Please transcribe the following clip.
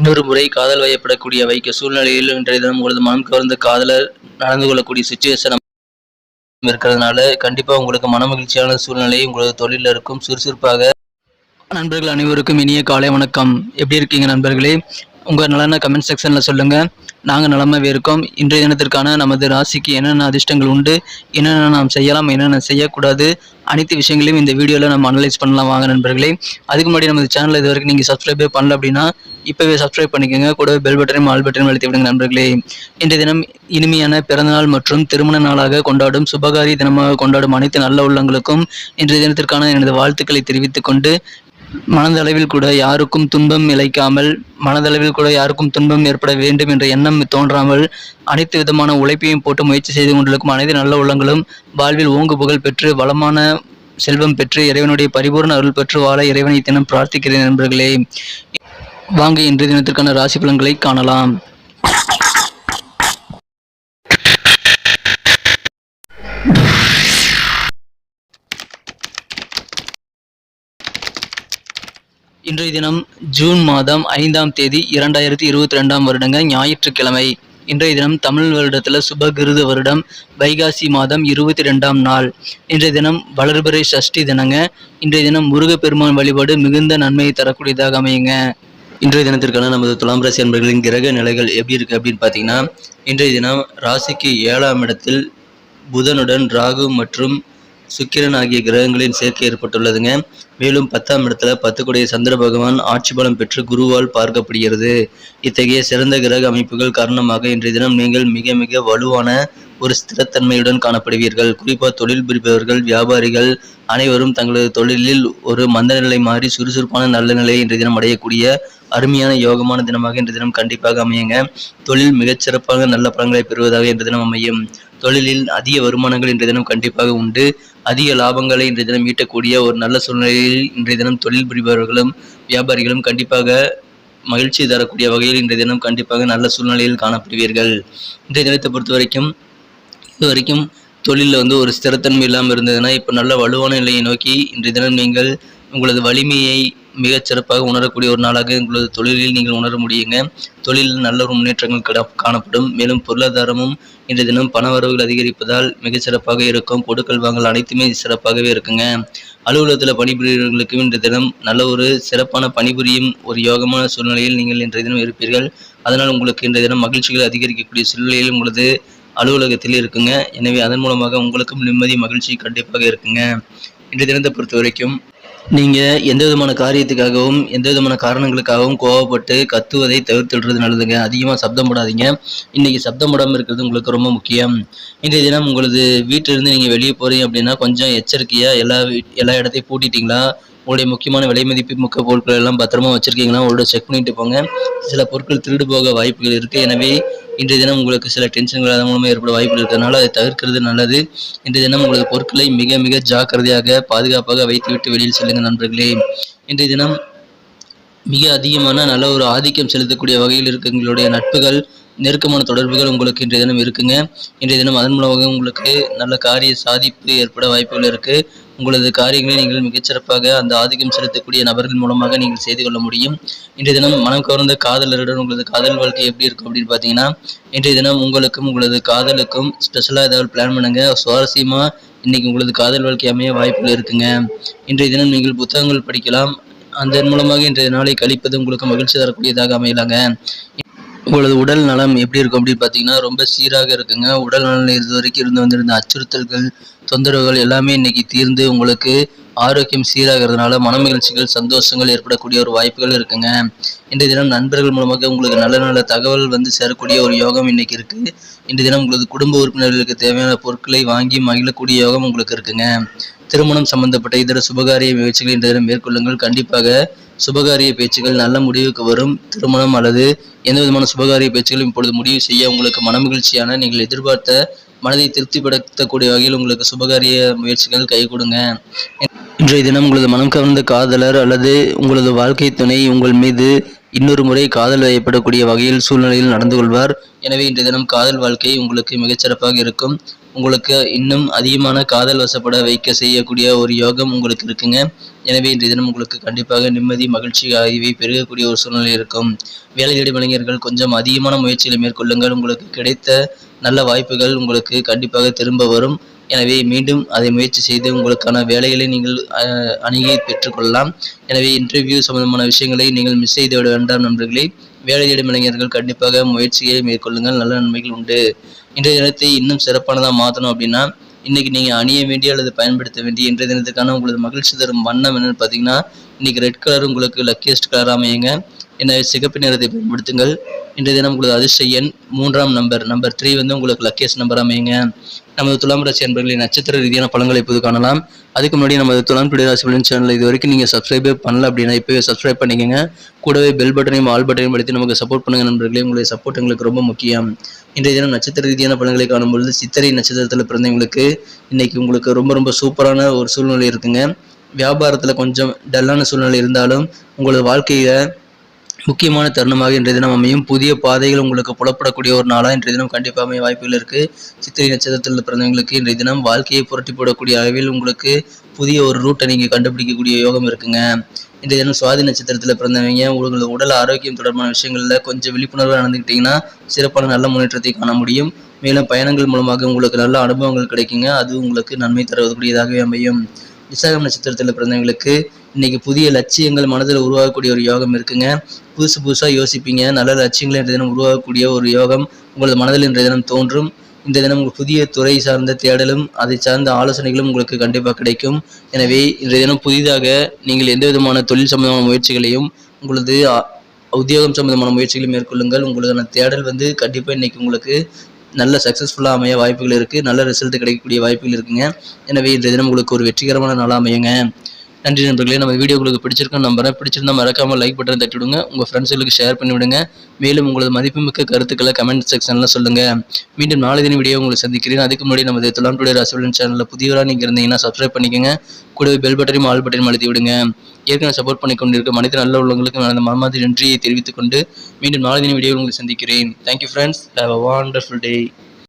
இன்னொரு முறை காதல் வயப்படக்கூடிய வைக்க சூழ்நிலையில் இன்றைய தினம் உங்களது மனம் கவர்ந்த காதலர் நடந்து கொள்ளக்கூடிய சுச்சுவேஷன் இருக்கிறதுனால கண்டிப்பா உங்களுக்கு மன மகிழ்ச்சியான சூழ்நிலை உங்களது தொழிலில் இருக்கும். சுறுசுறுப்பாக நண்பர்கள் அனைவருக்கும் இனிய காலை வணக்கம். எப்படி இருக்கீங்க நண்பர்களே? உங்கள் நலன கமெண்ட் செக்ஷனில் சொல்லுங்கள் நாங்கள் நலமாகவே இருக்கோம் இன்றைய தினத்திற்கான நமது ராசிக்கு என்னென்ன அதிர்ஷ்டங்கள் உண்டு? என்னென்ன நாம் செய்யலாம்? என்னென்ன செய்யக்கூடாது? அனைத்து விஷயங்களையும் இந்த வீடியோவில் நம்ம அனலைஸ் பண்ணலாம் வாங்க நண்பர்களே. அதுக்கு முன்னாடி நமது சேனல் இது வரைக்கும் நீங்கள் சப்ஸ்கிரைபே பண்ணல அப்படின்னா இப்போவே சப்ஸ்கிரைப் பண்ணிக்கோங்க. கூடவே பெல் பட்டனையும் ஆல் பட்டனையும் அழுத்தி விடுங்க நண்பர்களே. இன்றைய தினம் இனிமையான பிறந்தநாள் மற்றும் திருமண நாளாக கொண்டாடும் சுபகாரி தினமாக கொண்டாடும் அனைத்து நல்ல உள்ளங்களுக்கும் இன்றைய தினத்திற்கான எனது வாழ்த்துக்களை தெரிவித்துக் கொண்டு மனதளவில் கூட யாருக்கும் துன்பம் இழைக்காமல் மனதளவில் கூட யாருக்கும் துன்பம் ஏற்பட வேண்டும் என்ற எண்ணம் தோன்றாமல் அனைத்து விதமான உழைப்பையும் போட்டு முயற்சி செய்து கொண்டிருக்கும் அனைத்து நல்ல உள்ளங்களும் வாழ்வில் ஓங்கு புகழ் பெற்று வளமான செல்வம் பெற்று இறைவனுடைய பரிபூர்ண அருள் பெற்று வாழ இறைவனை தினம் பிரார்த்திக்கிறேன் நண்பர்களே. வாங்க இன்றைய தினத்திற்கான ராசி பலன்களை காணலாம். இன்றைய தினம் ஜூன் மாதம் ஐந்தாம் தேதி இரண்டாயிரத்தி இருபத்தி ரெண்டாம் வருடங்க ஞாயிற்றுக்கிழமை. இன்றைய தினம் தமிழ் வருடத்தில் சுபகிருத வருடம் வைகாசி மாதம் இருபத்தி ரெண்டாம் நாள். இன்றைய தினம் வளர்பிறை சஷ்டி தினங்க. இன்றைய தினம் முருகப்பெருமான் வழிபாடு மிகுந்த நன்மையை தரக்கூடியதாக அமையுங்க. இன்றைய தினத்திற்கான நமது துலாம் ராசி அன்பர்களின் கிரக நிலைகள் எப்படி இருக்கு அப்படின்னு பார்த்தீங்கன்னா இன்றைய தினம் ராசிக்கு ஏழாம் இடத்தில் புதனுடன் ராகு மற்றும் சுக்கிரன் ஆகிய கிரகங்களின் சேர்க்கை ஏற்பட்டுள்ளதுங்க. மேலும் பத்தாம் இடத்துல பத்துக்குடைய சந்திர பகவான் ஆட்சி பலம் பெற்று குருவால் பார்க்கப்படுகிறது. இத்தகைய சிறந்த கிரக அமைப்புகள் காரணமாக இன்றைய தினம் நீங்கள் மிக மிக வலுவான ஒரு ஸ்திரத்தன்மையுடன் காணப்படுவீர்கள். குறிப்பாக தொழில் புரிபவர்கள் வியாபாரிகள் அனைவரும் தங்களது தொழிலில் ஒரு மந்த நிலை மாறி சுறுசுறுப்பான நல்ல நிலையை இன்றைய தினம் அடையக்கூடிய அருமையான யோகமான தினமாக இன்றைய தினம் கண்டிப்பாக அமையுங்க. தொழில் மிகச்சிறப்பாக நல்ல பலன்களை பெறுவதாக இன்றைய தினம் அமையும். தொழிலில் அதிக வருமானங்கள் இன்றைய தினம் கண்டிப்பாக உண்டு. அதிக லாபங்களை இன்றைய தினம் ஈட்டக்கூடிய ஒரு நல்ல சூழ்நிலையில் இன்றைய தினம் தொழில் புரிபவர்களும் வியாபாரிகளும் கண்டிப்பாக மகிழ்ச்சி தரக்கூடிய வகையில் இன்றைய தினம் கண்டிப்பாக நல்ல சூழ்நிலையில் காணப்படுவீர்கள். இன்றைய தினத்தை பொறுத்த வரைக்கும் இது வரைக்கும் தொழிலில் வந்து ஒரு ஸ்திரத்தன்மை இல்லாமல் இருந்ததுன்னா இப்போ நல்ல வலுவான நிலையை நோக்கி இன்றைய தினம் நீங்கள் உங்களது வலிமையை மிகச் சிறப்பாக உணரக்கூடிய ஒரு நாளாக உங்களது தொழிலில் நீங்கள் உணர முடியுங்க. தொழிலில் நல்ல ஒரு முன்னேற்றங்கள் கிட காணப்படும். மேலும் பொருளாதாரமும் இன்றைய தினம் பண வரவுகள் அதிகரிப்பதால் மிகச்சிறப்பாக இருக்கும். கொடுக்கல் வாங்கல் அனைத்துமே சிறப்பாகவே இருக்குங்க. அலுவலகத்தில் பணிபுரியவர்களுக்கும் இன்றைய தினம் நல்ல ஒரு சிறப்பான பணிபுரியும் ஒரு யோகமான சூழ்நிலையில் நீங்கள் இன்றைய தினம் இருப்பீர்கள். அதனால் உங்களுக்கு இன்றைய தினம் மகிழ்ச்சிகள் அதிகரிக்கக்கூடிய சூழ்நிலையில் உங்களது அலுவலகத்தில் இருக்குங்க. எனவே அதன் மூலமாக உங்களுக்கும் நிம்மதி மகிழ்ச்சி கண்டிப்பாக இருக்குங்க. இன்றைய தினத்தை பொறுத்த வரைக்கும் நீங்கள் எந்த விதமான காரியத்துக்காகவும் எந்த விதமான காரணங்களுக்காகவும் கோவப்பட்டு கத்துவதை தவிர்த்துடுறது நல்லதுங்க. அதிகமாக சப்தம் போடாதீங்க. இன்னைக்கு சப்தம் போடாமல் இருக்கிறது உங்களுக்கு ரொம்ப முக்கியம். இன்றைய தினம் உங்களது வீட்டிலிருந்து நீங்கள் வெளியே போகிறீங்க அப்படின்னா கொஞ்சம் எச்சரிக்கையாக எல்லா எல்லா இடத்தையும் பூட்டிட்டீங்களா? உங்களுடைய முக்கியமான விலை மதிப்பு மிக்க பொருட்கள் எல்லாம் பத்திரமா வச்சுருக்கீங்களா? உங்களோட செக் பண்ணிட்டு போங்க. சில பொருட்கள் திருடு போக வாய்ப்புகள் இருக்குது எனவே இன்றைய தினம் உங்களுக்கு சில டென்ஷன்கள் அதன் மூலமாக ஏற்பட வாய்ப்பு இருக்கிறதுனால அதை தவிர்க்கிறது நல்லது. இன்றைய தினம் உங்களது பொருட்களை மிக மிக ஜாக்கிரதையாக பாதுகாப்பாக வைத்துவிட்டு வெளியில் செல்லுங்கள் நண்பர்களே. இன்றைய தினம் மிக அதிகமான நல்ல ஒரு ஆதிக்கம் செலுத்தக்கூடிய வகையில் இருக்க உங்களுடைய நட்புகள் நெருக்கமான தொடர்புகள் உங்களுக்கு இன்றைய தினம் இருக்குங்க. இன்றைய தினம் அதன் மூலமாக உங்களுக்கு நல்ல காரிய சாதிப்பு ஏற்பட வாய்ப்புகள் இருக்கு. உங்களது காரியங்களை நீங்கள் மிகச்சிறப்பாக அந்த ஆதிக்கம் செலுத்தக்கூடிய நபர்கள் மூலமாக நீங்கள் செய்து கொள்ள முடியும். இன்றைய தினம் மனம் கவர்ந்த காதலருடன் உங்களது காதல் வாழ்க்கை எப்படி இருக்கும் அப்படின்னு பார்த்தீங்கன்னா இன்றைய தினம் உங்களுக்கும் உங்களது காதலுக்கும் ஸ்பெஷலாக ஏதாவது பிளான் பண்ணுங்க. சுவாரஸ்யமாக இன்னைக்கு உங்களது காதல் வாழ்க்கை அமைய வாய்ப்புகள் இருக்குங்க. இன்றைய தினம் நீங்கள் புத்தகங்கள் படிக்கலாம். அதன் மூலமாக இன்றைய நாளை கழிப்பது உங்களுக்கு மகிழ்ச்சி தரக்கூடியதாக அமையலாங்க. உங்களது உடல் நலம் எப்படி இருக்கும் அப்படின்னு பார்த்தீங்கன்னா ரொம்ப சீராக இருக்குங்க. உடல் நலம் இது வரைக்கும் இருந்து வந்திருந்த அச்சுறுத்தல்கள் தொந்தரவுகள் எல்லாமே இன்னைக்கு தீர்ந்து உங்களுக்கு ஆரோக்கியம் சீராகிறதுனால மனமகிழ்ச்சிகள் சந்தோஷங்கள் ஏற்படக்கூடிய ஒரு வாய்ப்புகள் இருக்குங்க. இன்றைய தினம் நண்பர்கள் மூலமாக உங்களுக்கு நல்ல நல்ல தகவல் வந்து சேரக்கூடிய ஒரு யோகம் இன்னைக்கு இருக்கு. இன்றைய தினம் உங்களது குடும்ப உறுப்பினர்களுக்கு தேவையான பொருட்களை வாங்கி மகிழக்கூடிய யோகம் உங்களுக்கு இருக்குங்க. திருமணம் சம்பந்தப்பட்ட இதர சுபகாரிய முயற்சிகளை இன்றைய தினம் மேற்கொள்ளுங்கள். கண்டிப்பாக சுபகாரிய பேச்சுகள் நல்ல முடிவுக்கு வரும் திருமணம் அல்லது எந்த விதமான சுபகாரிய பேச்சுகளும் இப்பொழுது முடிவு செய்ய உங்களுக்கு மனமகிழ்ச்சியான நீங்கள் எதிர்பார்த்த மனதை திருப்திப்படுத்தக்கூடிய வகையில் உங்களுக்கு சுபகாரிய முயற்சிகள் கை கொடுங்க. இன்றைய தினம் உங்களது மனம் கவர்ந்த காதலர் அல்லது உங்களது வாழ்க்கை துணை உங்கள் மீது இன்னொரு முறை காதல் வயப்படக்கூடிய வகையில் சூழ்நிலையில் நடந்து கொள்வார். எனவே இன்றைய தினம் காதல் வாழ்க்கை உங்களுக்கு மிகச்சிறப்பாக இருக்கும். உங்களுக்கு இன்னும் அதிகமான காதல் வசப்பட வைக்க செய்யக்கூடிய ஒரு யோகம் உங்களுக்கு இருக்குங்க. எனவே இன்றைய தினம் உங்களுக்கு கண்டிப்பாக நிம்மதி மகிழ்ச்சி ஆகியவை பெருகக்கூடிய ஒரு சூழ்நிலை இருக்கும். வேலை தேடி இளைஞர்கள் கொஞ்சம் அதிகமான முயற்சிகளை மேற்கொள்ளுங்கள். உங்களுக்கு கிடைத்த நல்ல வாய்ப்புகள் உங்களுக்கு கண்டிப்பாக திரும்ப வரும். எனவே மீண்டும் அதை முயற்சி செய்து உங்களுக்கான வேலைகளை நீங்கள் அணுகி பெற்றுக்கொள்ளலாம். எனவே இன்டர்வியூ சம்பந்தமான விஷயங்களை நீங்கள் மிஸ் செய்து விட வேண்டாம் நண்பர்களே. வேலை தேடும் இளைஞர்கள் கண்டிப்பாக முயற்சியை மேற்கொள்ளுங்கள். நல்ல நன்மைகள் உண்டு. இன்றைய தினத்தை இன்னும் சிறப்பானதாக மாற்றணும் அப்படின்னா இன்னைக்கு நீங்கள் அணிய வேண்டிய அல்லது பயன்படுத்த வேண்டிய இன்றைய தினத்துக்கான உங்களது மகிழ்ச்சி தரும் வண்ணம் என்னன்னு பார்த்தீங்கன்னா இன்னைக்கு ரெட் கலர் உங்களுக்கு லக்கியஸ்ட் கலர் அமையுங்க. எனவே சிகப்பு நிறத்தை பயன்படுத்துங்கள். இன்றைய தினம் உங்களது அதிர்ஷ்ட எண் மூன்றாம் நம்பர் நம்பர் த்ரீ வந்து உங்களுக்கு லக்கியஸ்ட் நம்பர் அமையுங்க. நமது துலாம் ராசி அன்பர்களின் நட்சத்திர ரீதியான பலன்களை இப்போது காணலாம். அதுக்கு முன்னாடி நமது துலாம் டுடே ராசி பலன் சேனல் இது வரைக்கும் நீங்கள் சப்ஸ்கிரைபே பண்ணல அப்படின்னா இப்போவே சப்ஸ்கிரைப் பண்ணிக்கோங்க. கூடவே பெல் பட்டனையும் ஆல் பட்டனையும் படித்து நமக்கு சப்போர்ட் பண்ணுங்க நண்பர்களே. உங்களுடைய சப்போர்ட் எங்களுக்கு ரொம்ப முக்கியம். இன்றைய தினம் நட்சத்திர ரீதியான பலன்களை காணும்பொழுது சித்திரை நட்சத்திரத்தில் பிறந்தவங்களுக்கு இன்றைக்கி உங்களுக்கு ரொம்ப ரொம்ப சூப்பரான ஒரு சூழ்நிலை இருக்குங்க. வியாபாரத்தில் கொஞ்சம் டல்லான சூழ்நிலை இருந்தாலும் உங்களது வாழ்க்கையை முக்கியமான தருணமாக இன்றைய தினம் அமையும். புதிய பாதைகள் உங்களுக்கு புலப்படக்கூடிய ஒரு நாளாக இன்றைய தினம் கண்டிப்பாக அமைய வாய்ப்புகள் இருக்குது சித்திரை நட்சத்திரத்தில் பிறந்தவங்களுக்கு இன்றைய தினம் வாழ்க்கையை புரட்டி போடக்கூடிய அளவில் உங்களுக்கு புதிய ஒரு ரூட்டை நீங்கள் கண்டுபிடிக்கக்கூடிய யோகம் இருக்குங்க. இன்றைய தினம் சுவாதி நட்சத்திரத்தில் பிறந்தவங்க உங்களது உடல் ஆரோக்கியம் தொடர்பான விஷயங்களில் கொஞ்சம் விழிப்புணர்வாக நடந்துக்கிட்டிங்கன்னா சிறப்பான நல்ல முன்னேற்றத்தை காண முடியும். மேலும் பயணங்கள் மூலமாக உங்களுக்கு நல்ல அனுபவங்கள் கிடைக்குங்க. அது உங்களுக்கு நன்மை தரக்கூடியதாகவே அமையும். விசாகம் நட்சத்திரத்தில் பிறந்தவங்களுக்கு இன்னைக்கு புதிய லட்சியங்கள் மனதில் உருவாகக்கூடிய ஒரு யோகம் இருக்குங்க. புதுசு புதுசாக யோசிப்பீங்க. நல்ல லட்சியங்கள் இன்றைய தினம் உருவாகக்கூடிய ஒரு யோகம் உங்களது மனதில் இன்றைய தினம் தோன்றும். இந்த தினம் உங்களுக்கு புதிய துறை சார்ந்த தேடலும் அதை சார்ந்த ஆலோசனைகளும் உங்களுக்கு கண்டிப்பாக கிடைக்கும். எனவே இன்றைய தினம் புதிதாக நீங்கள் எந்த விதமான தொழில் சம்பந்தமான முயற்சிகளையும் உங்களது உத்தியோகம் சம்பந்தமான முயற்சிகளை மேற்கொள்ளுங்கள். உங்களுக்கான தேடல் வந்து கண்டிப்பாக இன்னைக்கு உங்களுக்கு நல்ல சக்ஸஸ்ஃபுல்லாக அமைய வாய்ப்புகள் இருக்குது நல்ல ரிசல்ட் கிடைக்கக்கூடிய வாய்ப்புகள் இருக்குங்க. எனவே இன்றைய தினம் உங்களுக்கு ஒரு வெற்றிகரமான நாளாக அமையுங்க. நன்றி நண்பர்களே. நம்ம வீடியோ உங்களுக்கு பிடிச்சிருக்கோம் நம்புறேன். பிடிச்சிருந்தா மறக்காமல் லைக் பட்டன் தட்டி விடுங்க. உங்கள் ஃப்ரெண்ட்ஸுகளுக்கு ஷேர் பண்ணி விடுங்க. மேலும் உங்களது மதிப்புமிக்க கருத்துக்களை கமெண்ட் செக்ஷனில் சொல்லுங்கள் மீண்டும் நாளை தின வீடியோ உங்களை சந்திக்கிறேன். அதுக்கு முன்னாடி நமது துலாம் டுடே ராசிபலன் சேனலில் புதியவராக நீங்கள் இருந்தீங்கன்னா சப்ஸ்கிரைப் பண்ணிக்கோங்க. கூடவே பெல் பட்டனையும் ஆல் பட்டனையும் அழுத்தி விடுங்க. ஏற்கனவே சப்போர்ட் பண்ணி கொண்டிருக்க மனித நல்ல உள்ளவங்களுக்கு நடந்த மாமாதிரி நன்றியை தெரிவித்துக்கொண்டு மீண்டும் நாளை தின வீடியோ உங்களை சந்திக்கிறேன். Thank you friends have a wonderful day